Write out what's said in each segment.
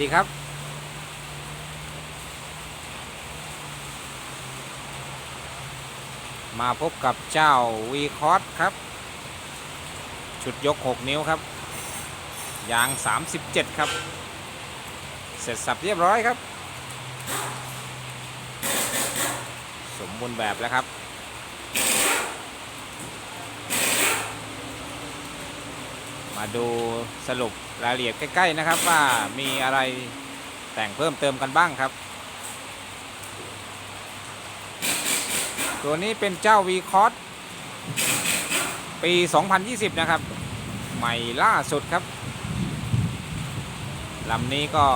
ดีครับมาพบกับเจ้าวีคอสครับ ชุดยก 6 นิ้วครับ ยาง 37 ครับ เสร็จสับเรียบร้อยครับ สมบูรณ์แบบแล้วครับ มาดูสรุปรายละเอียดใกล้ ๆนะครับว่ามีอะไรแต่งเพิ่มเติมกันบ้างครับ ตัวนี้เป็นเจ้า v c o s ปี 2020 นะครับ ใหม่ล่าสุดครับลำนี้ก็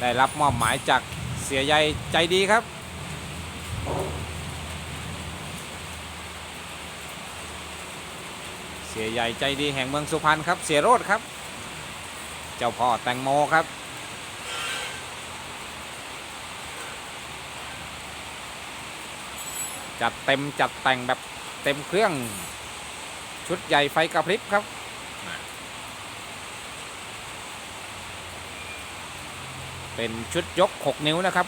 ได้รับมอบหมายจากเสียใยใจดีครับ สียใหญ่ใจดีแห่งเมืองสุพรรณครับเสียโรดครับ เจ้าพ่อแตงโมครับจัดเต็มจัดแต่งแบบเต็มเครื่องชุดใหญ่ไฟกระพริบครับ เป็นชุดยก 6 นิ้วนะครับ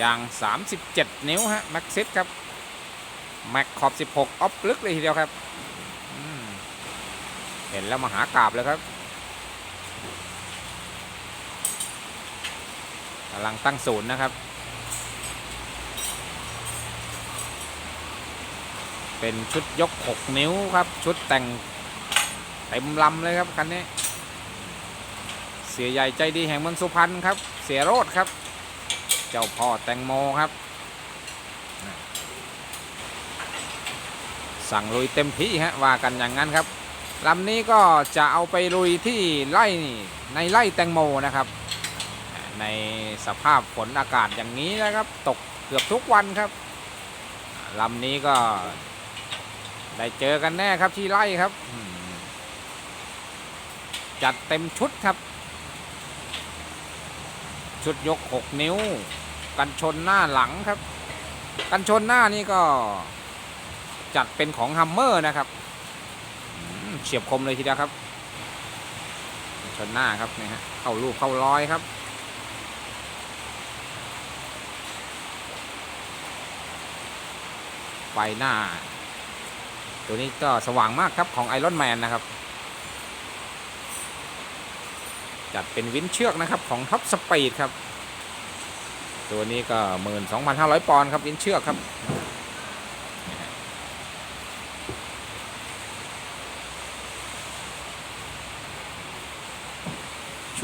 ยาง 37 นิ้วฮะแม็กซิสครับ แม็กขอบ 16 ออฟลึกเลยทีเดียวครับ เห็นแล้วมาหากราบเลยครับกำลังตั้งศูนย์นะครับ เป็นชุดยก 6 นิ้วครับ ชุดแต่งเต็มลำเลยครับคันนี้ เสียใหญ่ใจดีแห่งเมืองสุพรรณครับ เสียโรดครับ เจ้าพ่อแตงโมครับ สั่งลุยเต็มที่ฮะว่ากันอย่างนั้นครับลำนี้ก็จะเอาไปลุยที่ไร่ในไร่แตงโมนะครับ ในสภาพฝนอากาศอย่างนี้นะครับ ตกเกือบทุกวันครับลำนี้ก็ได้เจอกันแน่ครับที่ไร่ครับ จัดเต็มชุดครับ ชุดยก 6 นิ้ว กันชนหน้าหลังครับ กันชนหน้านี่ก็ จัดเป็นของฮัมเมอร์นะครับเฉียบคมเลยทีเดียวครับ ชนหน้าครับนี่ฮะเข้าลูกเข้าร้อยครับไฟหน้า ตัวนี้ก็สว่างมากครับของไอรอนแมนนะครับ จัดเป็นวินเชือกนะครับของท็อปสปีดครับ ตัวนี้ก็12,500ปอนด์ครับวินเชือกครับ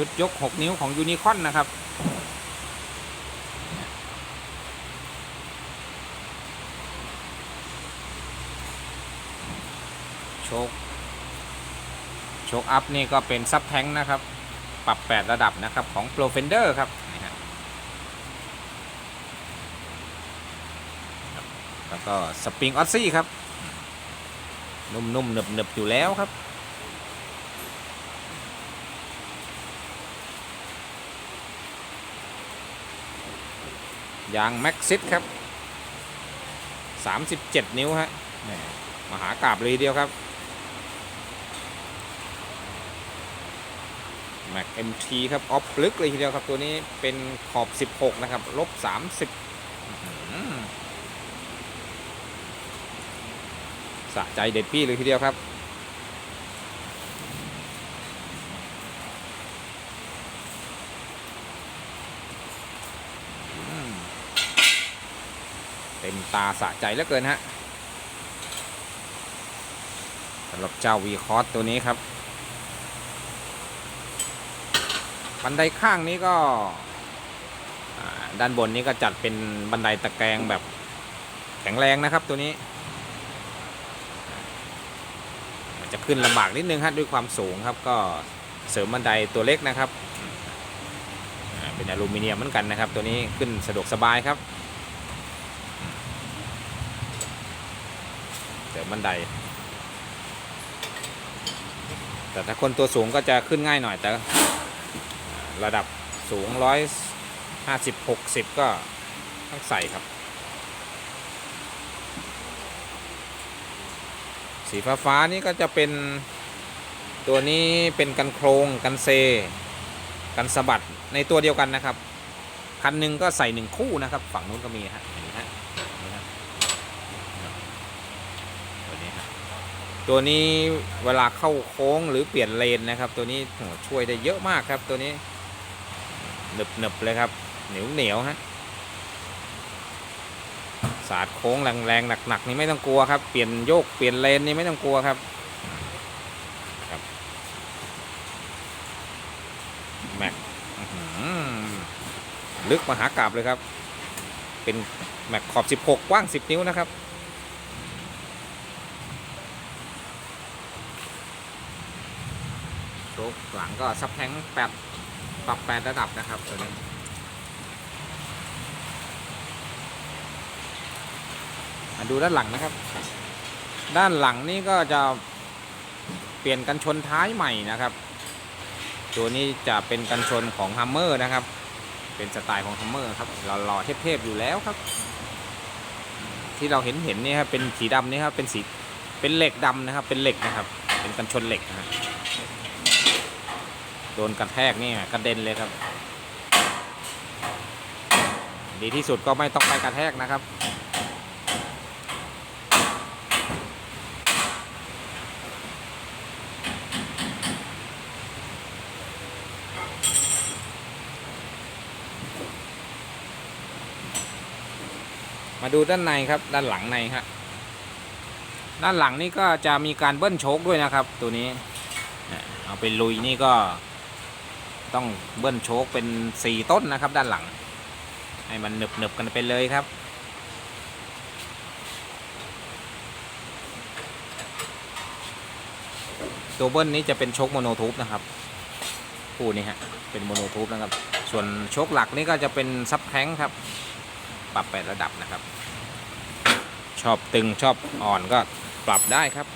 ชุดยก 6 นิ้วของยูนิคอนนะครับ โชค โชคอัพนี่ก็เป็นซับแทงนะครับ ปรับ 8 ระดับนะครับของ Pro Fender ครับนี่ฮะครับแล้วก็สปริงออซซี่ครับ นุ่มๆหนึบๆอยู่แล้วครับ ยางแม็กซิสครับ 37 นิ้วฮะมหากราบเลยเดียวครับแม็ก MT ครับ ออฟลึกเลยทีเดียวครับ ตัวนี้เป็นขอบ 16 นะครับ ลบ 30สะใจเด็ดพี่เลยทีเดียวครับ ต็มตาสะใจเหลือเกินฮะสำหรับเจ้าวีคอสตัวนี้ครับ บันไดข้างนี้ก็ด้านบนนี้ก็จัดเป็นบันไดตะแกรงแบบแข็งแรงนะครับตัวนี้ มันจะขึ้นลำบากนิดนึงฮะด้วยความสูงครับก็เสริมบันไดตัวเล็กนะครับ เป็นอลูมิเนียมเหมือนกันนะครับ ตัวนี้ขึ้นสะดวกสบายครับ เสริมบันได แต่ถ้าคนตัวสูงก็จะขึ้นง่ายหน่อย แต่ระดับสูงร้อยห้าสิบหกสิบก็ต้องใส่ครับ สีฟ้าฟ้านี่ก็จะเป็นตัวนี้เป็นกันโครงกันเซ กันสะบัดในตัวเดียวกันนะครับ คันหนึ่งก็ใส่หนึ่งคู่นะครับ ฝั่งนู้นก็มีฮะนไหมฮะนี่ฮะตัวนี้ฮะ ตัวนี้เวลาเข้าโค้งหรือเปลี่ยนเลนนะครับ ตัวนี้ช่วยได้เยอะมากครับ ตัวนี้หนึบหนึบๆเลยครับ เหนียวเหนียวๆฮะศาสาดโค้งแรงๆหนักๆนี่ไม่ต้องกลัวครับ เปลี่ยนโยกเปลี่ยนเลนนี่ไม่ต้องกลัวครับแม็กลึกมหากราบเลยครับ เป็นแม็กขอบ 16 กว้าง 10 นิ้วนะครับ โชคหลังก็ซับแทงแปดปรับแปดระดับนะครับตัวนี้มาดูด้านหลังนะครับ ด้านหลังนี่ก็จะเปลี่ยนกันชนท้ายใหม่นะครับ ตัวนี้จะเป็นกันชนของฮัมเมอร์นะครับ เป็นสไตล์ของฮัมเมอร์ครับหล่อๆเทพๆอยู่แล้วครับ ที่เราเห็นเห็นนี่ครับเป็นสีดำนี่ครับเป็นสีเป็นเหล็กดำนะครับ เป็นเหล็กนะครับ เป็นกันชนเหล็กนะครับ โดนกระแทกนี่กระเด็นเลยครับ ดีที่สุดก็ไม่ต้องไปกระแทกนะครับ มาดูด้านในครับด้านหลังในครับด้านหลังนี่ก็จะมีการเบิ้ลโชคด้วยนะครับ ตัวนี้เนี่ยเอาไปลุยนี่ก็ ต้องเบิ้ลโชคเป็นสี่ต้นนะครับ ด้านหลัง ให้มันหนึบหนึบกันไปเลยครับ ตัวเบิ้ลนี้จะเป็นโชคโมโนทูบนะครับคู่นี้ฮะเป็นโมโนทูบนะครับ ส่วนโชคหลักนี่ก็จะเป็นซับแท้งครับ ปรับไประดับนะครับ ชอบตึงชอบอ่อนก็ปรับได้ครับ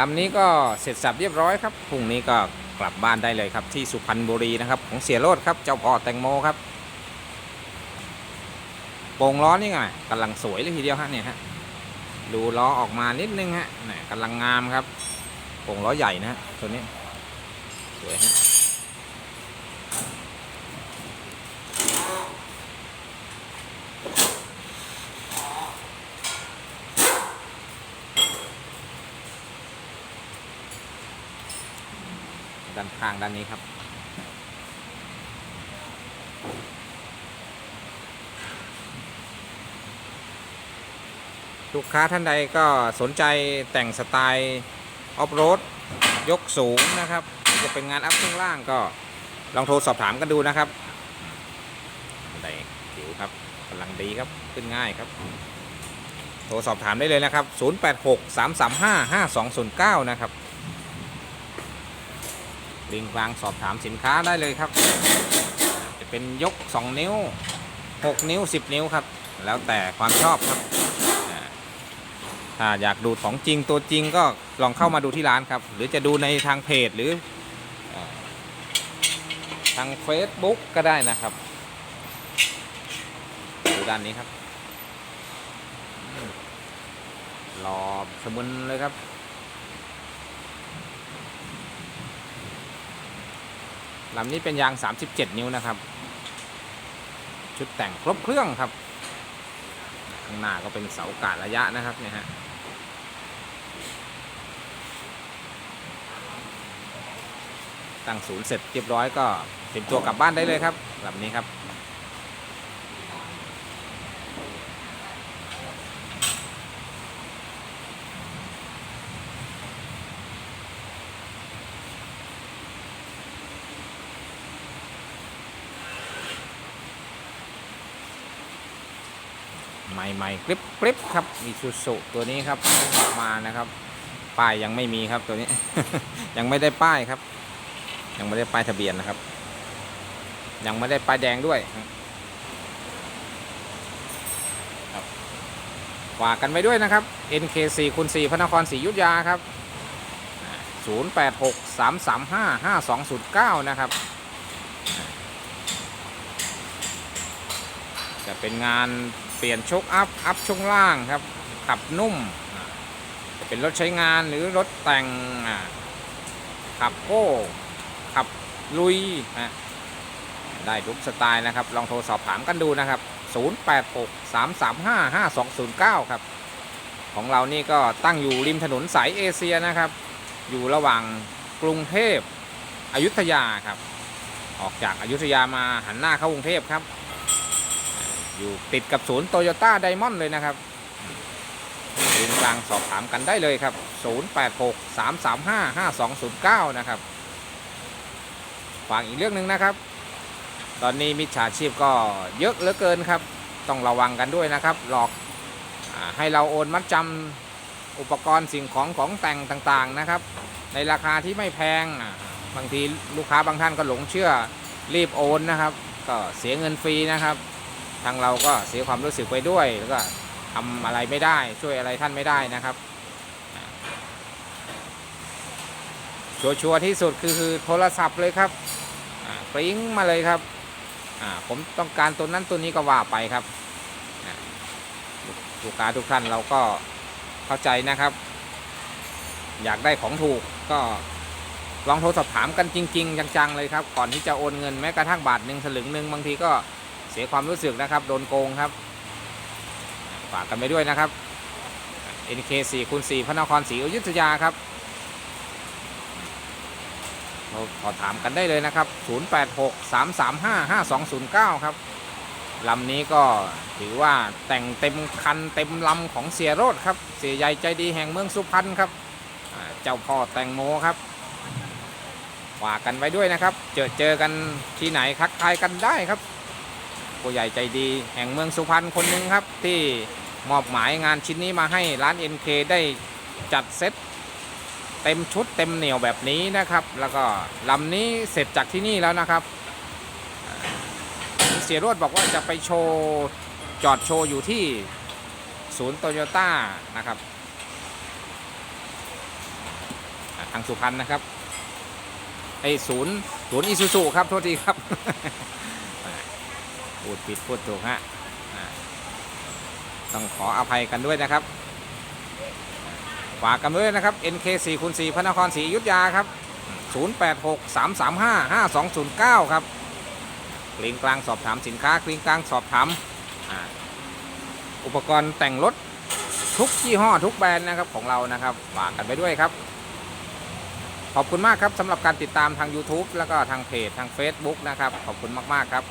ลำนี้ก็เสร็จสับเรียบร้อยครับพรุ่งนี้ก็กลับบ้านได้เลยครับ ที่สุพรรณบุรีนะครับ ของเสียโรดครับ เจ้าพ่อแตงโมครับโป่งล้อนี่ไงกำลังสวยเลยทีเดียวฮะเนี่ยฮะดูล้อออกมานิดนึงฮะเนี่ยกำลังงามครับโป่งล้อใหญ่นะฮะตัวนี้สวยฮะ ข้างด้านนี้ครับ ลูกค้าท่านใดก็สนใจแต่งสไตล์ออฟโรดยกสูงนะครับ จะเป็นงานอัพข้างล่างก็ลองโทรสอบถามกันดูนะครับได้ผิวครับกำลังดีครับขึ้นง่ายครับ โทรสอบถามได้เลยนะครับ 0863355209 นะครับ ลิงก์กลางสอบถามสินค้าได้เลยครับ จะเป็นยก 2 นิ้ว 6 นิ้ว 10 นิ้วครับ แล้วแต่ความชอบครับถ้าอยากดูของจริงตัวจริงก็ลองเข้ามาดูที่ร้านครับ หรือจะดูในทางเพจหรือทาง Facebook ก็ได้นะครับ ดูด้านนี้ครับรอสมุนเลยครับ ลำนี้เป็นยาง 37 นิ้วนะครับ ชุดแต่งครบเครื่องครับ ข้างหน้าก็เป็นเสากาดระยะนะครับเนี่ยฮะตั้งศูนย์เสร็จเรียบร้อยก็เตรียมตัวกลับบ้านได้เลยครับลำนี้ครับ ใหม่ๆกริบกริบครับมีซูซุตัวนี้ครับออกมานะครับ ป้ายยังไม่มีครับตัวนี้ ยังไม่ได้ป้ายครับ ยังไม่ได้ป้ายทะเบียนนะครับ ยังไม่ได้ป้ายแดงด้วยครับฝากกันไว้ด้วยนะครับ NK4 คูณ4พระนครศรีอยุธยาครับ 0863355209 นะครับจะเป็นงาน เปลี่ยนโชคอัพ อัพช่วงล่างครับ ขับนุ่ม เป็นรถใช้งานหรือรถแต่งขับโก้ ขับลุยนะได้ทุกสไตล์นะครับ ลองโทรสอบถามกันดูนะครับ 0863355209 ครับ ของเรานี่ก็ตั้งอยู่ริมถนนสายเอเชียนะครับ อยู่ระหว่างกรุงเทพอยุธยาครับ ออกจากอายุทยามาหันหน้าเข้ากรุงเทพครับ อยู่ติดกับศูนย์โตโยต้าไดมอนด์เลยนะครับศูนย์กลางสอบถามกันได้เลยครับ 0863355209 นะครับฝากอีกเรื่องหนึ่งนะครับ ตอนนี้มิจฉาชีพก็เยอะเหลือเกินครับ ต้องระวังกันด้วยนะครับ หลอกอให้เราโอนมัดจำอุปกรณ์สิ่งของของแต่งต่างๆนะครับ ในราคาที่ไม่แพงบางทีลูกค้าบางท่านก็หลงเชื่อรีบโอนนะครับ ก็เสียเงินฟรีนะครับ ทางเราก็เสียความรู้สึกไปด้วยแล้วก็ทำอะไรไม่ได้ช่วยอะไรท่านไม่ได้นะครับ ชัวร์ๆที่สุดคือคือโทรศัพท์เลยครับปริ้งมาเลยครับผมต้องการตัวนั้นตัวนี้ก็ว่าไปครับลูกค้าทุกท่านเราก็เข้าใจนะครับ อยากได้ของถูกก็ลองโทรสอบถามกันจริง ๆ จังๆเลยครับ ก่อนที่จะโอนเงินแม้กระทั่งบาทหนึ่งสลึงหนึ่งบางทีก็ เสียความรู้สึกนะครับโดนโกงครับฝากกันไปด้วยนะครับ NK 4คูณ4พระนครศรีอยุธยาครับเราขอถามกันได้เลยนะครับ 0863355209 ครับลำนี้ก็ถือว่าแต่งเต็มคันเต็มลำของเสียโรดครับ เสียใหญ่ใจดีแห่งเมืองสุพรรณครับเจ้าพ่อแตงโมครับฝากกันไว้ด้วยนะครับ เจอเจอกันที่ไหนคักทายกันได้ครับ ผู้ใหญ่ใจดีแห่งเมืองสุพรรณคนหนึ่งครับ ที่มอบหมายงานชิ้นนี้มาให้ร้าน NK ได้จัดเซตเต็มชุดเต็มเหนียวแบบนี้นะครับ แล้วก็ลำนี้เสร็จจากที่นี่แล้วนะครับ เสียโรดบอกว่าจะไปโชว์จอดโชว์อยู่ที่ศูนย์โตโยต้านะครับทางสุพรรณนะครับไอศูนย์ศูนย์อิซูซุครับ โทษทีครับ พูดผิดพูดถูกฮะต้องขออภัยกันด้วยนะครับ ฝากกันด้วยนะครับ NK 4คูณ4พระนครศรีอยุธยาครับ 086 335 5209 ครับกลิงกลางสอบถามสินค้ากลิงกลางสอบถามอุปกรณ์แต่งรถทุกยี่ห้อทุกแบรนด์นะครับของเรานะครับฝากกันไปด้วยครับ ขอบคุณมากครับสำหรับการติดตามทาง YouTube แล้วก็ทางเพจทาง Facebook นะครับ ขอบคุณมาก ๆ ครับ